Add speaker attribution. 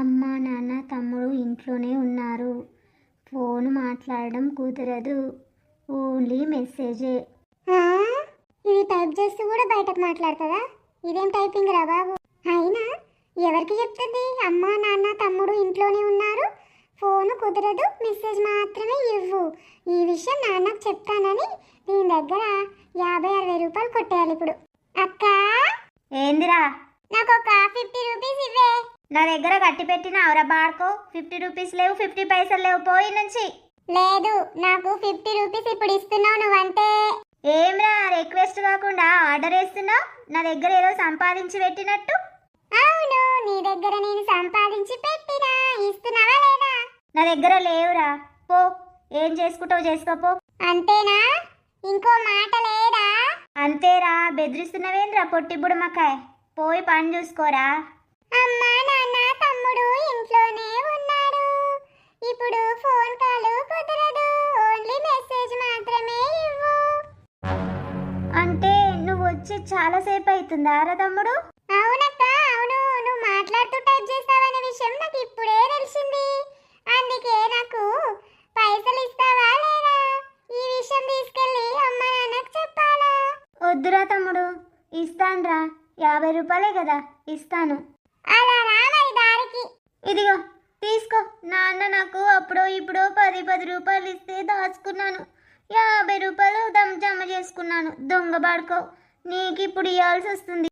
Speaker 1: అమ్మ నాన్న తమ్ముడు ఇంట్లోనే ఉన్నారు. ఫోన్ మాట్లాడడం కుదరదు. ఓన్లీ మెసేజే?
Speaker 2: ఇది టైప్ చేస్తూ కూడా బయటకు మాట్లాడుతుందా? ఇదేం టైపింగ్ రా బాబు? అయినా ఎవరికి చెప్తుంది? అమ్మ నాన్న తమ్ముడు ఇంట్లోనే ఉన్నారు. ఫోన్ కుదరదు మెసేజ్ మాత్రమే ఇవ్వు. ఈ విషయం నాన్నకు చెప్తానని దీని దగ్గర యాభై అరవై రూపాయలు కొట్టేయాలి ఇప్పుడు. అక్క!
Speaker 1: ఏందిరా?
Speaker 2: నాకు ఒక ఫిఫ్టీ రూపీస్
Speaker 1: నా దగ్గర కట్టి పెట్టిన అవరా బాడుకో ఫిఫ్టీ రూపీస్ లేవు ఫిఫ్టీ పైసలు లేవు. పోయి నుంచి.
Speaker 2: లేదు నాకు ఫిఫ్టీ రూపీస్ ఇప్పుడు ఇస్తున్నావు నువ్వంటే.
Speaker 1: ఏమ్రా రిక్వెస్ట్ కాకుండా ఆర్డర్ వేస్తున్నావు నా దగ్గర ఏదో సంపాదించి పెట్టినట్టు.
Speaker 2: అవును నీ దగ్గర నేను సంపాదించి పెట్టినా. ఇస్తున్నావా లేదా?
Speaker 1: నా దగ్గర లేవురా. పో ఏం చేసుకుంటావు చేసుకోపో.
Speaker 2: అంతేనా? ఇంకో మాట లేదా?
Speaker 1: అంతేరా బెదిరిస్తున్నవేంద్రా పొట్టి బుడమకాయ్ పోయి పని చూసుకోరా.
Speaker 2: అమ్మా
Speaker 1: చాలాసేపు అవుతుందా రా తమ్ముడు?
Speaker 2: అవునక్క అవును. నువ్వు మాట్లాడుతూ టైప్ చేస్తావనే విషయం నాకు ఇప్పుడే తెలిసింది. అందుకే నాకు పైసలు ఇస్తావా లేదా? ఈ విషయం తీసుకెళ్ళి అమ్మ నాన్నకు చెప్పాలా?
Speaker 1: వద్దురా తమ్ముడు ఇస్తానురా. యాభై రూపాయలే కదా ఇస్తాను.
Speaker 2: అలా రా మరి దారికి.
Speaker 1: ఇదిగో తీసుకో. నాన్న నాకు అప్పుడో ఇప్పుడో పది పది రూపాయలు ఇస్తే దాచుకున్నాను. యాభై రూపాయలు దమ్ జమ చేసుకున్నాను. దొంగ పడుకో. నీకు ఇప్పుడు ఇవ్వాల్సి వస్తుంది